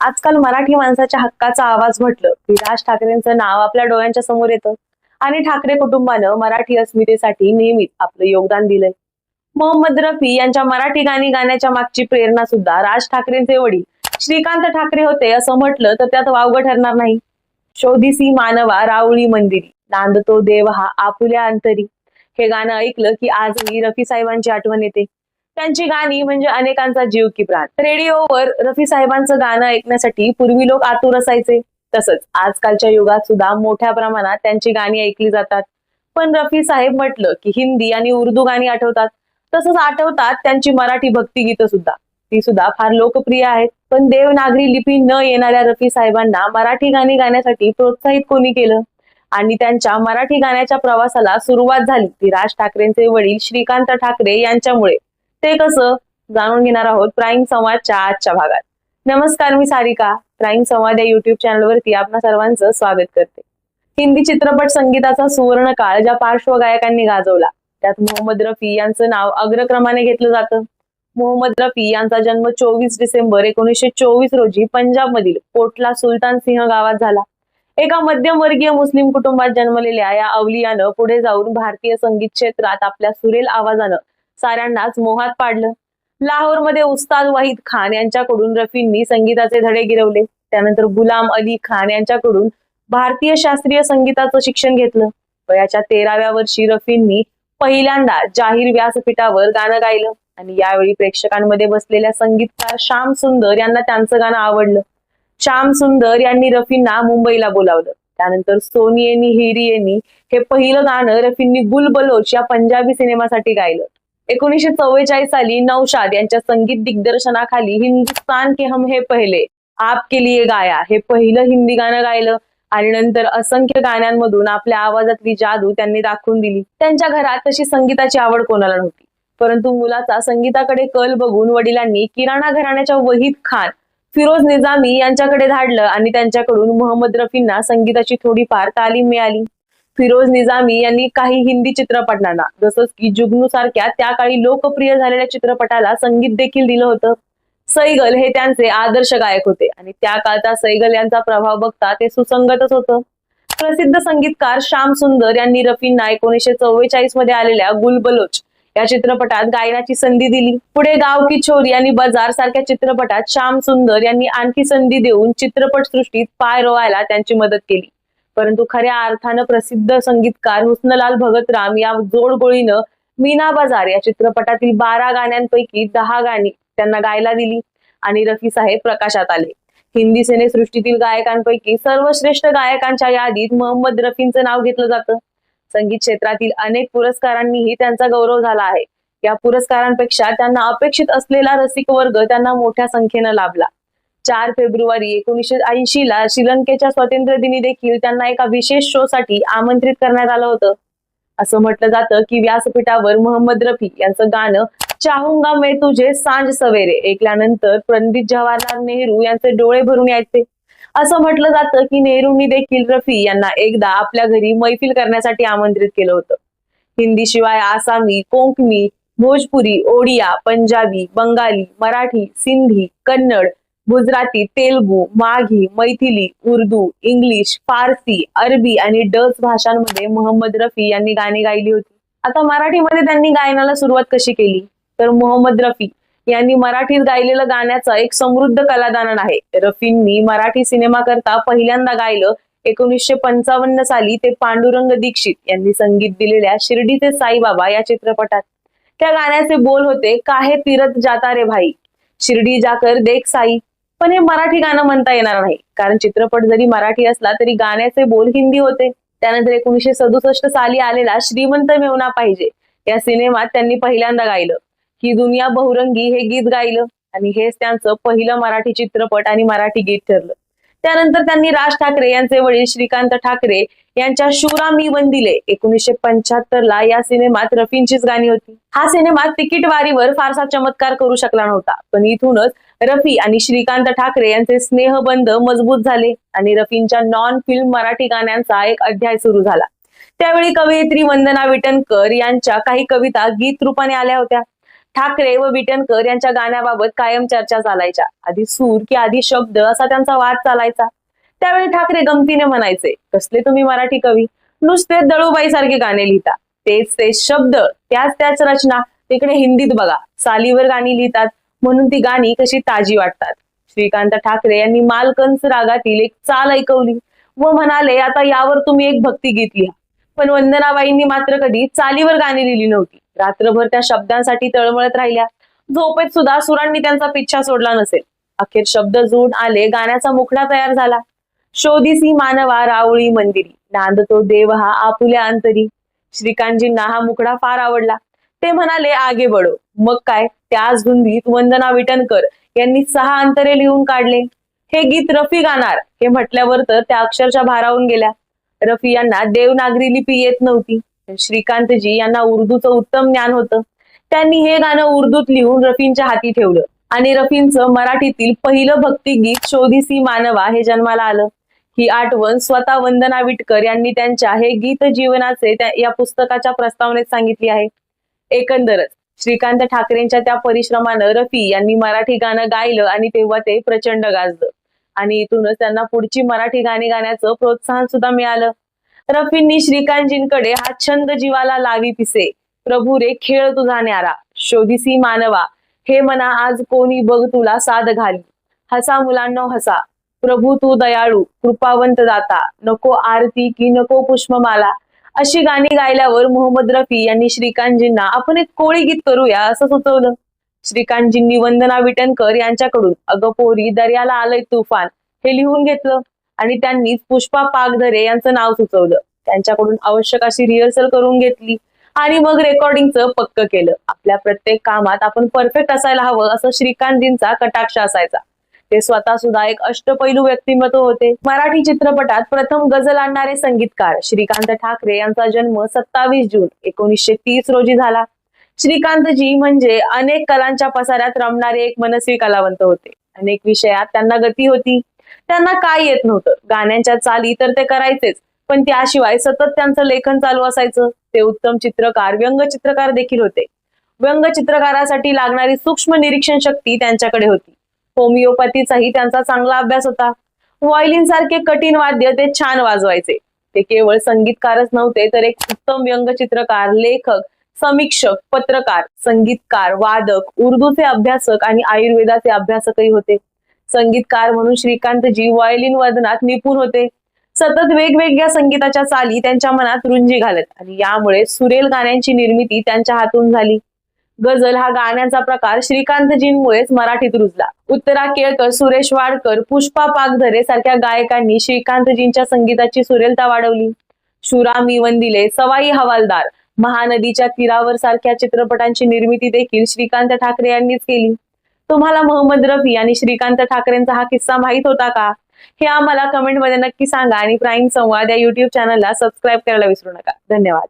आजकाल मराठी माणसाच्या हक्काचा आवाज म्हटलं की राज ठाकरेंचं नाव आपल्या डोळ्यांच्या समोर येतं. आणि ठाकरे कुटुंबानं मराठी अस्मितेसाठी नेहमीच आपलं योगदान दिलंय. मोहम्मद रफी यांच्या मराठी गाणी गाण्याच्या मागची प्रेरणा सुद्धा राज ठाकरेंचे वडील. श्रीकांत ठाकरे होते असं म्हटलं तर त्यात वावगं ठरणार नाही. शोधिसी मानवा राऊळी मंदिरी नांदतो देव हा आपुल्या अंतरी. हे गाणं ऐकलं की आजही रफी साहेबांची आठवण येते. त्यांची गाणी म्हणजे अनेकांचा जीव की प्राण. रेडिओवर रफी साहेबांचं गाणं ऐकण्यासाठी पूर्वी लोक आतुर असायचे. तसंच आजकालच्या युगात सुद्धा मोठ्या प्रमाणात त्यांची गाणी ऐकली जातात. पण रफी साहेब म्हटलं की हिंदी आणि उर्दू गाणी आठवतात. तसंच आठवतात त्यांची मराठी भक्तिगीतं सुद्धा. ती सुद्धा फार लोकप्रिय आहेत. पण देवनागरी लिपी न येणाऱ्या रफी साहेबांना मराठी गाणी गाण्यासाठी प्रोत्साहित कोणी केलं? आणि त्यांच्या मराठी गाण्याच्या प्रवासाला सुरुवात झाली ती राज ठाकरेंचे वडील श्रीकांत ठाकरे यांच्यामुळे. ते कसं जाणून घेणार आहोत प्राईम संवादच्या आजच्या भागात. नमस्कार मी सारिका. प्राईम संवाद या युट्यूब चॅनलवरती आपणा सर्वांचं स्वागत करते. हिंदी चित्रपट संगीताचा सुवर्ण काळ ज्या पार्श्वगायकांनी गाजवला त्यात मोहम्मद रफी यांचं नाव अग्रक्रमाने घेतलं जातं. मोहम्मद रफी यांचा जन्म चोवीस डिसेंबर एकोणीसशे चोवीस रोजी पंजाब मधील कोटला सुलतान सिंह गावात झाला. एका मध्यमवर्गीय मुस्लिम कुटुंबात जन्मलेल्या या अवलियानं पुढे जाऊन भारतीय संगीत क्षेत्रात आपल्या सुरेल आवाजानं साऱ्यांनाच मोहात पाडलं. लाहोरमध्ये उस्ताद वहीद खान यांच्याकडून रफींनी संगीताचे धडे गिरवले. त्यानंतर गुलाम अली खान यांच्याकडून भारतीय शास्त्रीय संगीताचं शिक्षण घेतलं. वयाच्या तेराव्या वर्षी रफींनी पहिल्यांदा जाहीर व्यासपीठावर गाणं गायलं. आणि यावेळी प्रेक्षकांमध्ये बसलेल्या संगीतकार श्याम सुंदर यांना त्यांचं गाणं आवडलं. श्याम सुंदर यांनी रफींना मुंबईला बोलावलं. त्यानंतर सोनी यांनी हिरी यांनी हे पहिलं गाणं रफींनी गुल बलोच या पंजाबी सिनेमासाठी गायलं. एकोणीशे चव्वेचाळीस साली नौशाद यांच्या संगीत दिग्दर्शनाखाली हिंदुस्तान के हम हे पहिले आप के लिए गाया. हे पहिलं हिंदी गाणं गायलं आणि नंतर असंख्य गाण्यांमधून आपल्या आवाजातली जादू त्यांनी दाखवून दिली. त्यांच्या घरात तशी संगीताची आवड कोणाला नव्हती. परंतु मुलाचा संगीताकडे कल बघून वडिलांनी किराणा घराण्याच्या वहीद खान फिरोज निजामी यांच्याकडे धाडलं आणि त्यांच्याकडून मोहम्मद रफींना संगीताची थोडीफार तालीम मिळाली. फिरोज निजामी यांनी काही हिंदी चित्रपटांना जसंच की जुगनू सारख्या त्या काळी लोकप्रिय झालेल्या चित्रपटाला संगीत देखील दिलं होतं. सैगल हे त्यांचे आदर्श गायक होते आणि त्या काळचा सैगल यांचा प्रभाव बघता ते सुसंगतच होतं. प्रसिद्ध संगीतकार श्याम सुंदर यांनी रफींना एकोणीसशे चव्वेचाळीसमध्ये आलेल्या गुलबलोच या चित्रपटात गायनाची संधी दिली. पुढे गाव की छोरी आणि बाजार सारख्या चित्रपटात श्याम सुंदर यांनी आणखी संधी देऊन चित्रपट सृष्टीत पाय रोवायला त्यांची मदत केली. परंतु खऱ्या अर्थानं प्रसिद्ध संगीतकार हुस्नलाल भगतराम या जोडगोळीनं मीना बाजार या चित्रपटातील बारा गाण्यांपैकी दहा गाणी त्यांना गायला दिली आणि रफी साहेब प्रकाशात आले. हिंदी सिनेसृष्टीतील गायकांपैकी सर्वश्रेष्ठ गायकांच्या यादीत मोहम्मद रफींचं नाव घेतलं जातं. संगीत क्षेत्रातील अनेक पुरस्कारांनीही त्यांचा गौरव झाला आहे. या पुरस्कारांपेक्षा त्यांना अपेक्षित असलेला रसिक वर्ग त्यांना मोठ्या संख्येनं लाभला. चार फेब्रुवारी एकोणीसशे ऐंशी ला श्रीलंकेच्या स्वातंत्र्य दिनी देखील त्यांना एका विशेष शो साठी आमंत्रित करण्यात आलं होतं. असं म्हटलं जातं की व्यासपीठावर मोहम्मद रफी यांचं गाणं चाहूंगा मे तुझे सांज सवेरे ऐकल्यानंतर पंडित जवाहरलाल नेहरू यांचे डोळे भरून यायचे. असं म्हटलं जातं की नेहरूंनी देखील रफी यांना एकदा आपल्या घरी मैफिल करण्यासाठी आमंत्रित केलं होतं. हिंदी शिवाय आसामी कोंकणी भोजपुरी ओडिया पंजाबी बंगाली मराठी सिंधी कन्नड गुजराती तेलगू माघी मैथिली उर्दू इंग्लिश फारसी अरबी आणि डच भाषांमध्ये मोहम्मद रफी यांनी गाणी गायली होती. आता मराठीमध्ये त्यांनी गायनाला सुरुवात कशी केली? तर मोहम्मद रफी यांनी मराठीत गायलेलं गाण्याचं एक समृद्ध कलादानन आहे. रफींनी मराठी सिनेमा करता पहिल्यांदा गायलं एकोणीसशे पंचावन्न साली ते पांडुरंग दीक्षित यांनी संगीत दिलेल्या शिर्डीचे साईबाबा या चित्रपटात. त्या गाण्याचे बोल होते काहे तीरथ जाता रे भाई? शिर्डी जाकर देख साई. पण हे मराठी गाणं म्हणता येणार नाही. कारण चित्रपट जरी मराठी असला तरी गाण्याचे बोल हिंदी होते. त्यानंतर एकोणीशे सदुसष्ट साली आलेला श्रीमंत मेवना पाहिजे या सिनेमात त्यांनी पहिल्यांदा गायलं. ही दुनिया बहुरंगी हे गीत गायलं. आणि हेच त्यांचं पहिलं मराठी चित्रपट आणि मराठी गीत ठरलं. त्यानंतर त्यांनी राज ठाकरे यांचे वडील श्रीकांत ठाकरे यांच्या शुरा मी वंदिले एकोणीसशे पंच्याहत्तर ला या सिनेमात रफींचीच गाणी होती. हा सिनेमा तिकीट वारीवर फारसा चमत्कार करू शकला नव्हता. पण इथूनच रफी आणि श्रीकांत ठाकरे यांचे स्नेहबंध मजबूत झाले आणि रफींच्या नॉन फिल्म मराठी गाण्यांचा एक अध्याय सुरू झाला. त्यावेळी कवयित्री वंदना विटणकर यांच्या काही कविता गीत रूपाने आल्या होत्या. ठाकरे व विटणकर यांच्या गाण्याबाबत कायम चर्चा चालायच्या. आधी सूर की आधी शब्द असा त्यांचा वाद चालायचा. त्यावेळी ठाकरे गमतीने म्हणायचे कसले तुम्ही मराठी कवी? नुसते दळूबाई सारखे गाणे लिहिता. तेच तेच शब्द त्याच त्याच रचना तिकडे हिंदीत बघा. सालीवर गाणी लिहितात म्हणून ती गाणी कशी ताजी वाटतात. श्रीकांत ठाकरे यांनी मालकंस रागातील एक चाल ऐकवली व म्हणाले आता यावर तुम्ही एक भक्तिगीत लिहा. पण वंदनाबाईंनी मात्र कधी चालीवर गाणी लिहिली नव्हती. रात्रभर त्या शब्दांसाठी तळमळत राहिल्या. झोपेत सुद्धा सुरांनी त्यांचा पिच्छा सोडला नसेल. अखेर शब्द जुळून आले गाण्याचा मुखडा तयार झाला. शोधीसी मानवा रावळी मंदिरी. नांदतो देव हा आपुल्या अंतरी. श्रीकांतजींना हा मुखडा फार आवडला. ते म्हणाले आगे बडो मग काय? त्याच धुंदीत वंदना विटणकर यांनी सहा अंतरे लिहून काढले. हे गीत रफी गाणार हे म्हटल्यावर तर त्या अक्षरशः भारावून गेल्या. रफी यांना देवनागरी लिपी येत नव्हती. श्रीकांतजी यांना उर्दूचं उत्तम ज्ञान होतं. त्यांनी हे गाणं उर्दूत लिहून रफींच्या हाती ठेवलं. आणि रफींचं मराठीतील पहिलं भक्तिगीत शोधिसी मानवा हे जन्माला आलं. ही आठवण स्वतः वंदना विटकर यांनी त्यांच्या हे गीत जीवनाचे या पुस्तकाच्या प्रस्तावनेत सांगितली आहे. एकंदरच श्रीकांत ठाकरेंच्या त्या परिश्रमानं रफी यांनी मराठी गाणं गायलं आणि तेव्हा ते प्रचंड गाजलं. आणि इथूनच त्यांना पुढची मराठी गाणी गाण्याचं प्रोत्साहन सुद्धा मिळालं. रफींनी श्रीकांतजींकडे हा छंद जीवाला लावी पिसे. प्रभू रे खेळ तुझा न्यारा. शोधिसी मानवा. हे मना आज कोणी बघ तुला साध घाली. हसा मुलांनो हसा. प्रभू तू दयाळू कृपावंत दाता. नको आरती की नको पुष्पमाला. अशी गाणी गायल्यावर मोहम्मद रफी यांनी श्रीकांतजींना आपण एक कोळी गीत करूया असं सुचवलं. श्रीकांतजींनी वंदना विटणकर यांच्याकडून अगं पोरी दर्याला आलंय तुफान. हे लिहून घेतलं आणि त्यांनीच पुष्पा पागधरे यांचं नाव सुचवलं. त्यांच्याकडून आवश्यक अशी रिहर्सल करून घेतली आणि मग रेकॉर्डिंगचं पक्क केलं. आपल्या प्रत्येक कामात आपण परफेक्ट असायला हवं असं श्रीकांतजींचा कटाक्ष असायचा. ते स्वतः सुद्धा एक अष्टपैलू व्यक्तिमत्व होते. मराठी चित्रपटात प्रथम गझल आणणारे संगीतकार श्रीकांत ठाकरे यांचा जन्म सत्तावीस जून एकोणीसशे तीस रोजी झाला. श्रीकांतजी म्हणजे अनेक कलांच्या पसाऱ्यात रमणारे एक मनस्वी कलावंत होते. अनेक विषयात त्यांना गती होती. त्यांना काय येत नव्हतं. गाण्यांच्या चाली तर ते करायचेच पण त्याशिवाय सतत त्यांचं लेखन चालू असायचं. ते उत्तम चित्रकार व्यंगचित्रकार देखील होते. व्यंगचित्रकारासाठी लागणारी सूक्ष्म निरीक्षण शक्ती त्यांच्याकडे होती. होमिओपॅथीचाही त्यांचा चांगला अभ्यास होता. व्हायलिन सारखे कठीण वाद्य ते छान वाजवायचे. ते केवळ संगीतकारच नव्हते तर एक उत्तम व्यंगचित्रकार लेखक समीक्षक पत्रकार संगीतकार वादक उर्दूचे अभ्यासक आणि आयुर्वेदाचे अभ्यासकही होते. संगीतकार म्हणून श्रीकांतजी व्हायोलिन वादनात निपुण होते. सतत वेगवेगळ्या संगीताच्या चाली त्यांच्या मनात रुंजी घालत आणि यामुळे सुरेल गाण्यांची निर्मिती त्यांच्या हातून झाली. गझल हा गाण्याचा प्रकार श्रीकांतजींमुळेच मराठीत रुजला. उत्तरा केळकर सुरेश वाडकर पुष्पा पागधरे सारख्या गायकांनी श्रीकांतजींच्या संगीताची सुरेलता वाढवली. शुरा मी वंदिले सवाई हवालदार महानदीच्या तीरावर सारख्या चित्रपटांची निर्मिती देखील श्रीकांत ठाकरे यांनीच केली. तुम्हाला मोहम्मद रफी आणि श्रीकांत ठाकरेंचा हा किस्सा माहीत होता का? हे आम्हाला कमेंटमध्ये नक्की सांगा आणि प्राईम संवाद या युट्यूब चॅनलला सबस्क्राईब करायला विसरू नका. धन्यवाद.